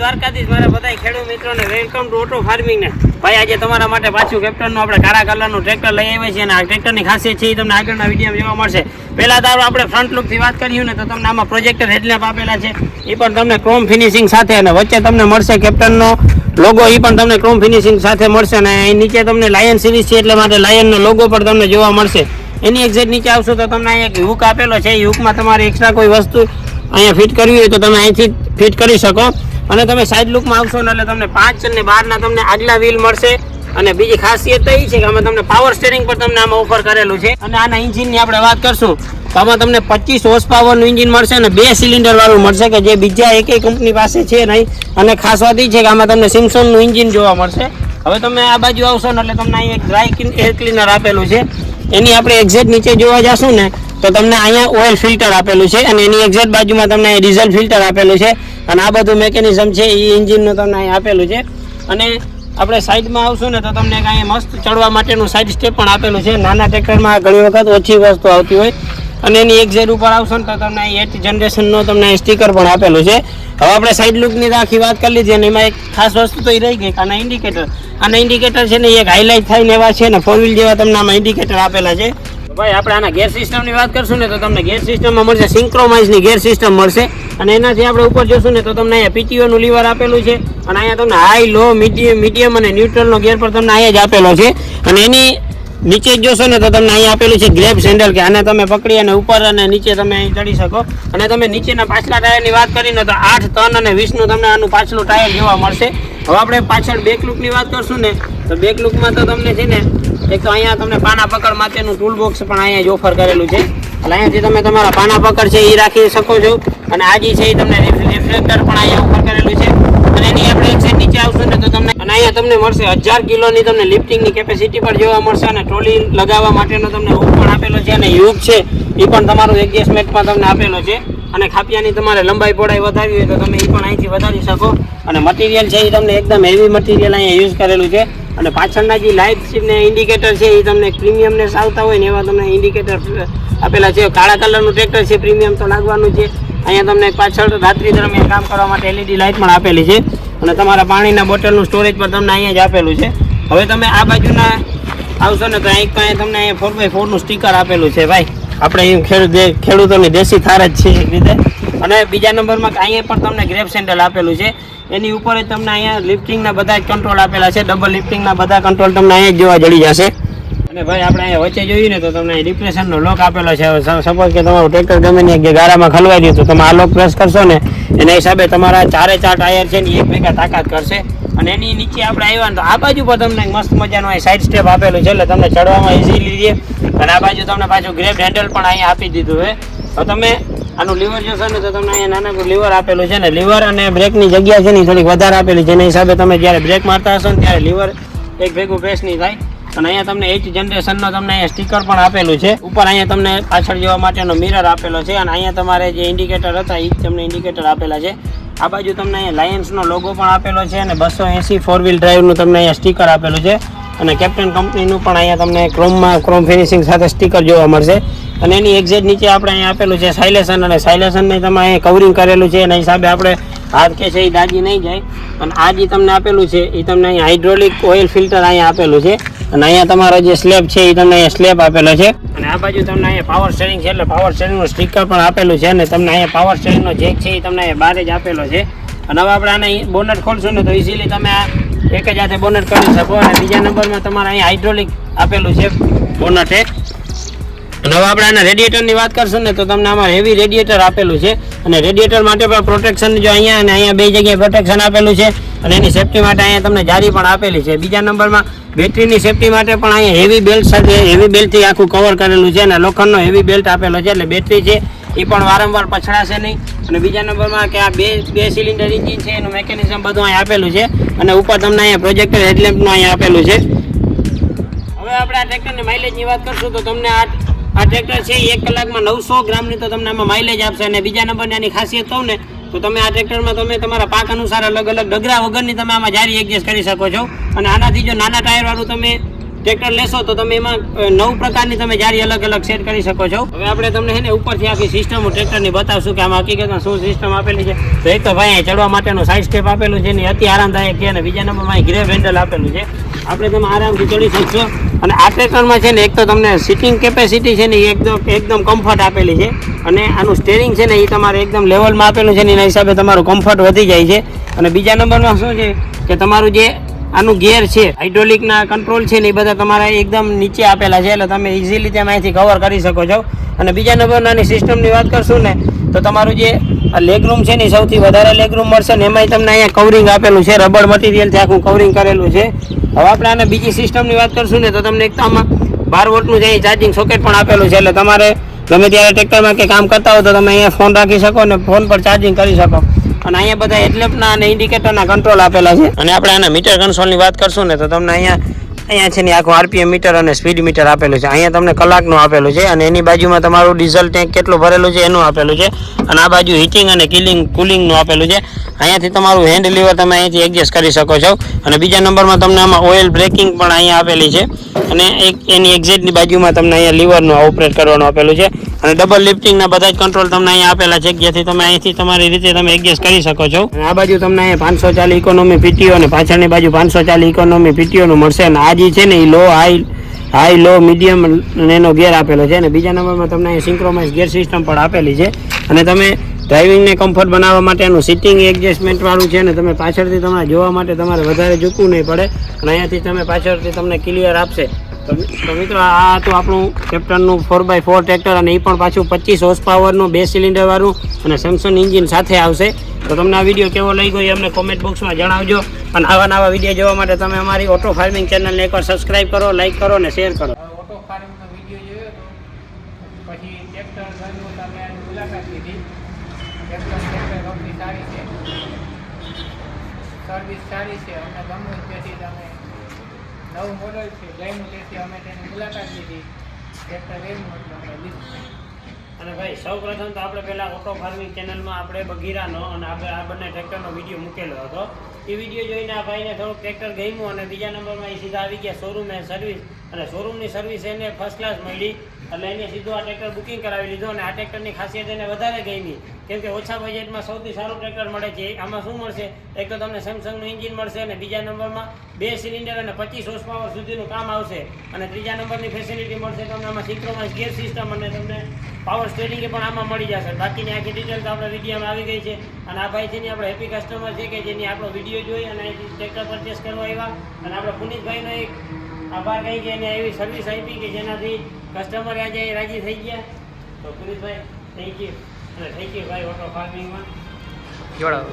દ્વારકાધીશ, મારા બધા ખેડૂત મિત્રોને વેલકમ ટુ ઓટો ફાર્મિંગ ને. ભાઈ, આજે તમારા માટે પાછું કેપ્ટનનું આપણે કાળા કલરનું ટ્રેક્ટર લઈ આવ્યા છીએ અને આ ટ્રેક્ટરની ખાસિયત છે એ તમને આગળના વિડીયોમાં જોવા મળશે. પહેલા તો આપણે ફ્રન્ટ લુકથી વાત કરીએ ને તો તમને આમાં પ્રોજેક્ટર હેડલેપ આપેલા છે. એ પણ તમને ક્રોમ ફિનિશિંગ સાથે અને વચ્ચે તમને મળશે કેપ્ટનનો લોગો એ પણ તમને ક્રોમ ફિનિશિંગ સાથે મળશે અને અહીં નીચે તમને લાયન સિરીઝ છે એટલે માટે લાયનનો લોગો પણ તમને જોવા મળશે. એની એક્ઝેક્ટ નીચે આવશો તો તમને એક હુક આપેલો છે. એ હુકમાં તમારે એક્સ્ટ્રા કોઈ વસ્તુ અહીંયા ફિટ કરવી હોય તો તમે અહીંથી ફિટ કરી શકો. અને તમે સાઈડ લુકમાં આવશો ને એટલે તમને પાંચ અને બારના તમને આગલા વ્હીલ મળશે. અને બીજી ખાસિયત તો એ છે કે આમાં તમને પાવર સ્ટેરિંગ પર તમને આમાં ઓફર કરેલું છે. અને આના એન્જિનની આપણે વાત કરશું, તો આમાં તમને પચીસ હોર્સ પાવરનું એન્જિન મળશે અને બે સિલિન્ડરવાળું મળશે કે જે બીજા એકેય કંપની પાસે છે નહીં. અને ખાસ વાત એ છે કે આમાં તમને સિમસોનનું એન્જિન જોવા મળશે. હવે તમે આ બાજુ આવશો ને એટલે તમને અહીં એક ડ્રાય એર ક્લીનર આપેલું છે. એની આપણે એક્ઝેક્ટ નીચે જોવા જશું ને તો તમને અહીંયા ઓઇલ ફિલ્ટર આપેલું છે અને એની એક્ઝેક્ટ બાજુમાં તમને ડીઝલ ફિલ્ટર આપેલું છે. અને આ બધું મેકેનિઝમ છે, એ એન્જિનનું તમને અહીં આપેલું છે. અને આપણે સાઈડમાં આવશું ને તો તમને એક અહીંયા મસ્ત ચડવા માટેનું સાઈડ સ્ટેપ પણ આપેલું છે. નાના ટ્રેક્ટરમાં ઘણી વખત ઓછી વસ્તુ આવતી હોય. અને એની એક્ઝેટ ઉપર આવશો ને તો તમને એટ જનરેશનનો તમને સ્ટીકર પણ આપેલું છે. હવે આપણે સાઈડ લુકની આખી વાત કરી લીધી અને એમાં એક ખાસ વસ્તુ તો એ રહી ગઈ આના ઇન્ડિકેટર આના ઇન્ડિકેટર છે ને એક હાઇલાઇટ થઈને એવા છે ને ફોર વ્હીલ જેવા તમને આમાં ઇન્ડિકેટર આપેલા છે. ભાઈ, આપણે આના ગેર સિસ્ટમની વાત કરશું ને તો તમને ગેર સિસ્ટમમાં મળશે, સિંક્રોમાઇઝની ગેર સિસ્ટમ મળશે. અને એનાથી આપણે ઉપર જોશું ને તો તમને અહીંયા પીટીઓનું લીવર આપેલું છે અને અહીંયા તમને હાઈ, લો, મીડિયમ મીડિયમ અને ન્યુટ્રલનો ગેર પણ તમને અહીંયા જ આપેલો છે. અને એની નીચે જોશો ને તો તમને અહીંયા આપેલું છે ગ્રેપ સેન્ડલ, કે આને તમે પકડી અને ઉપર અને નીચે તમે અહીં ચડી શકો. અને તમે નીચેના પાછલા ટાયરની વાત કરીને તો આઠ ત્રણ અને વીસનું તમને આનું પાછલું ટાયર જોવા મળશે. હવે આપણે પાછળ બેક લુકની વાત કરશું ને તો બેક લુકમાં તો તમને છે ને એક તો અહીંયા તમને પાના પકડ માટેનું ટૂલ બોક્સ પણ અહીંયા જ ઓફર કરેલું છે. એટલે અહીંયાથી તમે તમારા પાના પકડ છે એ રાખી શકો છો. અને આ જે છે એ તમને રિફ્લેક્ટર પણ અહીંયા ઓફર કરેલું છે. અને એની આપણે નીચે આવશું ને તો તમને અને અહીંયા તમને મળશે હજાર કિલોની તમને લિફ્ટિંગની કેપેસિટી પણ જોવા મળશે અને ટ્રોલી લગાવવા માટેનો તમને હુક પણ આપેલો છે અને યુગ છે. એ પણ તમારું એડજસ્ટમેન્ટમાં તમને આપેલો છે. અને ખાપિયાની તમારે લંબાઈ પહોળાઈ વધારવી હોય તો તમે એ પણ અહીંથી વધારી શકો. અને મટીરિયલ છે એ તમને એકદમ હેવી મટીરિયલ અહીંયા યુઝ કરેલું છે. અને પાછળના જે લાઇટ ને ઇન્ડિકેટર છે, એ તમને પ્રીમિયમને આવતા હોય ને એવા તમને ઇન્ડિકેટર આપેલા છે. કાળા કલરનું ટ્રેક્ટર છે પ્રીમિયમ તો લાગવાનું છે. અહીંયા તમને પાછળ રાત્રિ દરમિયાન કામ કરવા માટે એલઈડી લાઇટ પણ આપેલી છે. અને તમારા પાણીના બોટલનું સ્ટોરેજ પણ તમને અહીંયા જ આપેલું છે. હવે તમે આ બાજુના આવશો ને તો અહીં કાંઈ તમને અહીંયા ફોર બાય ફોરનું સ્ટીકર આપેલું છે, ભાઈ. આપણે ખેડૂત ખેડૂતોની દેશી થાર જ છે એક રીતે. અને બીજા નંબરમાં અહીંયા પણ તમને ગ્રેપ સેન્ડલ આપેલું છે. એની ઉપર જ તમને અહીંયા લિફ્ટિંગના બધા જ કંટ્રોલ આપેલા છે. ડબલ લિફ્ટિંગના બધા કંટ્રોલ તમને અહીંયા જોવા જડી જશે. અને ભાઈ, આપણે અહીંયા વચ્ચે જોઈએ ને તો તમને ડિપ્રેશનનો લોક આપેલો છે. સપોઝ કે તમારું ટ્રેક્ટર ગમે ને એક ગારામાં ખલવાઈ ગયું તો તમે આ લોક પ્રેસ કરશો ને, એના હિસાબે તમારા ચારે ચાર ટાયર છે ને એક ભેગા તાકાત કરશે. અને એની નીચે આપણે આવ્યા ને તો આ બાજુ પણ તમને મસ્ત મજાનું સાઈડ સ્ટેપ આપેલું છે. એટલે તમને ચડવામાં ઇઝીલી રહે. અને આ બાજુ તમને પાછું ગ્રેપ હેન્ડલ પણ અહીંયા આપી દીધું છે. તો તમે આનું લીવર જોશો ને તો તમને અહીંયા નાના લીવર આપેલું છે ને લીવર અને બ્રેકની જગ્યા છે ને થોડીક વધારે આપેલી છે. હિસાબે તમે જ્યારે બ્રેક મારતા હશો ને ત્યારે લીવર એક ભેગું પ્રેસ નહીં થાય. અને અહીંયા તમને એચ જનરેશનનો તમને અહીંયા સ્ટીકર પણ આપેલું છે. ઉપર અહીંયા તમને પાછળ જોવા માટેનો મિરર આપેલો છે અને અહીંયા તમારે જે ઇન્ડિકેટર હતા એ તમને ઇન્ડિકેટર આપેલા છે. આ બાજુ તમને અહીંયા લાયન્સનો લોગો પણ આપેલો છે અને બસો એંસી ફોર વ્હીલ ડ્રાઈવનું તમને અહીંયા સ્ટીકર આપેલું છે. અને કેપ્ટન કંપનીનું પણ અહીંયા તમને ક્રોમમાં ક્રોમ ફિનિશિંગ સાથે સ્ટીકર જોવા મળશે. અને એની એક્ઝેક્ટ નીચે આપણે અહીંયા આપેલું છે સાયલેશન અને સાયલેશનને તમે અહીંયા કવરિંગ કરેલું છે એના હિસાબે આપણે હાથ કે છે એ દાજી નહીં જાય. અને આ જે તમને આપેલું છે એ તમને અહીંયા હાઇડ્રોલિક ઓઇલ ફિલ્ટર અહીંયા આપેલું છે. અને અહીંયા તમારો જે સ્લેબ છે એ તમને અહીંયા સ્લેબ આપેલો છે. અને આ બાજુ તમને અહીંયા પાવર સ્ટેરિંગ છે એટલે પાવર સ્ટેરિંગનું સ્ટીકર પણ આપેલું છે અને તમને અહીંયા પાવર સ્ટેરિંગનો જેક છે એ તમને અહીંયા બહાર જ આપેલો છે. અને હવે આપણે આને બોનટ ખોલશું ને તો ઇઝીલી તમે આ એક જ હાથે બોનટ કરી શકો અને બીજા નંબરમાં તમારે અહીંયા હાઇડ્રોલિક આપેલું છે બોનટે અને હવે આપણે આના રેડિએટરની વાત કરશું ને તો તમને આમાં હેવી રેડિએટર આપેલું છે. અને રેડિએટર માટે પણ પ્રોટેક્શન જો અહીંયા અને અહીંયા બે જગ્યાએ પ્રોટેક્શન આપેલું છે. અને એની સેફટી માટે અહીંયા તમને જારી પણ આપેલી છે. બીજા નંબરમાં બેટરીની સેફટી માટે પણ અહીંયા હેવી બેલ્ટ સાથે હેવી બેલ્ટથી આખું કવર કરેલું છે અને લોખંડનો હેવી બેલ્ટ આપેલો છે. એટલે બેટરી છે, એ પણ વારંવાર પછડાશે નહીં. અને બીજા નંબરમાં કે આ બે બે સિલિન્ડર ઇન્જિન છે, એનું મેકેનિઝમ બધું અહીંયા આપેલું છે. અને ઉપર તમને અહીંયા પ્રોજેક્ટર હેડલેમ્પનું અહીંયા આપેલું છે. હવે આપણે આ ટ્રેક્ટરની માઇલેજની વાત કરશું તો તમને આ આ ટ્રેક્ટર છે, એક કલાકમાં નવસો ગ્રામની તો તમને આમાં માઇલેજ આપશે અને બીજા નંબરની આની ખાસિયત કહું ને, તો તમે આ ટ્રેક્ટરમાં તમે તમારા પાક અનુસાર અલગ અલગ ડગરા વગરની તમે આમાં જારી એડજસ્ટ કરી શકો છો. અને આનાથી જો નાના ટાયરવાળું તમે ટ્રેક્ટર લેશો, તો તમે એમાં નવ પ્રકારની તમે જારી અલગ અલગ સેટ કરી શકો છો. હવે આપણે તમને છે ને ઉપરથી આખી સિસ્ટમ ટ્રેક્ટરની બતાવશું કે આમાં હકીકતમાં શું સિસ્ટમ આપેલી છે. તો એક તો ભાઈ ચડવા માટેનું સાઈડ સ્ટેપ આપેલું છે ને અતિ આરામદાયક છે અને બીજા નંબરમાં ગ્રેબ હેન્ડલ આપેલું છે. આપણે તમે આરામથી ચડી શકશો. અને આ ટ્રેક્ટરમાં છે ને એક તો તમને સિટિંગ કેપેસિટી છે ને એ એકદમ એકદમ કમ્ફર્ટ આપેલી છે. અને આનું સ્ટેરિંગ છે ને એ તમારે એકદમ લેવલમાં આપેલું છે ને એના હિસાબે તમારું કમ્ફર્ટ વધી જાય છે. અને બીજા નંબરમાં શું છે કે તમારું જે આનું ગેર છે હાઇડ્રોલિકના કંટ્રોલ છે ને એ બધા તમારા એકદમ નીચે આપેલા છે. એટલે તમે ઇઝીલી તેમાં અહીંથી કવર કરી શકો છો. અને બીજા નંબરનાની સિસ્ટમની વાત કરશું ને, તો તમારું જે લેગ રૂમ છે ને સૌથી વધારે લેગ રૂમ મળશે ને એમાંય તમને અહીંયા કવરિંગ આપેલું છે. રબર મટીરિયલથી આખું કવરિંગ કરેલું છે. હવે આપણે આને બીજી સિસ્ટમની વાત કરશું ને તો તમને એક તો આમાં બાર વોટનું જે ચાર્જિંગ સોકેટ પણ આપેલું છે એટલે તમારે ગમે ત્યારે ટ્રેક્ટરમાં કે કામ કરતા હો તો તમે અહીંયા ફોન રાખી શકો અને ફોન પર ચાર્જિંગ કરી શકો. અને અહીંયા બધા હેડલેમ્પના અને ઇન્ડિકેટરના કંટ્રોલ આપેલા છે. અને આપણે આના મીટર કન્સોલની વાત કરશું ને તો તમને અહીંયા અહીંયા છે ને આખું આરપીએમ મીટર અને સ્પીડ મીટર આપેલું છે. અહીંયા તમને કલાકનું આપેલું છે અને એની બાજુમાં તમારું ડીઝલ ટેન્ક કેટલું ભરેલું છે એનું આપેલું છે. અને આ બાજુ હીટિંગ અને કિલિંગ કુલિંગનું આપેલું છે. અહીંયાથી તમારું હેન્ડ લીવર તમે અહીંયાથી એડજસ્ટ કરી શકો છો. અને બીજા નંબરમાં તમને આમાં ઓઇલ બ્રેકિંગ પણ અહીંયા આપેલી છે. અને એક એની એક્ઝેટની બાજુમાં તમને અહીંયા લીવરનું ઓપરેટ કરવાનું આપેલું છે. અને ડબલ લિફ્ટિંગના બધા જ કંટ્રોલ તમને અહીંયા આપેલા છે. જેથી તમે અહીંથી તમારી રીતે તમે એડજસ્ટ કરી શકો છો. આ બાજુ તમને અહીંયા પાંચસો ચાલી ઇકોનોમી પીટીઓ અને પાછળની બાજુ પાંચસો ચાલી ઇકોનોમી પીટીઓનું મળશે. અને આ જે છે ને, એ low high high low medium અને એનો ગેર આપેલો છે. અને બીજા નંબરમાં તમને અહીંયા સિંક્રોમાઇઝ ગેર સિસ્ટમ પણ આપેલી છે. અને તમે ડ્રાઇવિંગને કમ્ફર્ટ બનાવવા માટેનું સિટિંગ એડજસ્ટમેન્ટવાળું છે ને, તમે પાછળથી તમારે જોવા માટે તમારે વધારે ઝૂકવું નહીં પડે. અને અહીંયાથી તમે પાછળથી તમને ક્લિયર આપશે. તો મિત્રો, આ હતું આપણું કેપ્ટનનું ફોર બાય ફોર ટ્રેક્ટર અને એ પણ પાછું પચીસ હોર્સ પાવરનું બે સિલિન્ડર વાળું અને સેમસંગ એન્જિન સાથે આવશે. તો તમને આ વીડિયો કેવો લઈ ગયો એ અમને કોમેન્ટ બોક્સમાં જણાવજો. અને આવા નવા વીડિયો જોવા માટે તમે અમારી ઓટો ફાર્મિંગ ચેનલને એકવાર સબસ્ક્રાઇબ કરો લાઈક કરો અને શેર કરો. સર્વિસ સારી છે. અમને ગમ્યું તેથી તમે નવું મોડલ છે ગમ્યું તેથી અમે તેની મુલાકાત લીધું. અને ભાઈ સૌ પ્રથમ તો આપણે પહેલા ઓટો ફાર્મિંગ ચેનલમાં આપણે બગીરાનો અને આપણે આ બંને ટ્રેક્ટરનો વીડિયો મૂકેલો હતો. એ વીડિયો જોઈને આ ભાઈને થોડુંક ટ્રેક્ટર ગમ્યું અને બીજા નંબરમાં એ સીધા આવી ગયા. શોરૂમે સર્વિસ અને શોરૂમની સર્વિસ એને ફર્સ્ટ ક્લાસ મળી. એટલે એને સીધું આ ટ્રેક્ટર બુકિંગ કરાવી લીધું અને આ ટ્રેક્ટરની ખાસિયત એને વધારે ગમી. કેમ કે ઓછા બજેટમાં સૌથી સારું ટ્રેક્ટર મળે છે. આમાં શું મળશે? એક તો તમને સેમસંગનું એન્જિન મળશે અને બીજા નંબરમાં બે સિલિન્ડર અને પચીસ હોર્સ પાવર સુધીનું કામ આવશે. અને ત્રીજા નંબરની ફેસિલિટી મળશે તમને આમાં સિંક્રોમાઇઝ ગેર સિસ્ટમ અને તમને પાવર સ્ટેરિંગ પણ આમાં મળી જશે. બાકીની આખી ડિટેલ તો આપણે વિડીયોમાં આવી ગઈ છે. અને આ ભાઈ છે ને આપણે હેપી કસ્ટમર છે કે જેની આપણો વીડિયો જોઈ અને ટ્રેક્ટર પરચેસ કરવા આવ્યા. અને આપણે પુનિતભાઈનો એક આભાર કહી કે એને એવી સર્વિસ આપી કે જેનાથી કસ્ટમર આજે રાજી થઈ ગયા. તો પુનિતભાઈ થેન્ક યુ અને થેન્ક યુ ભાઈ ઓટો ફાર્મિંગમાં જોડાવો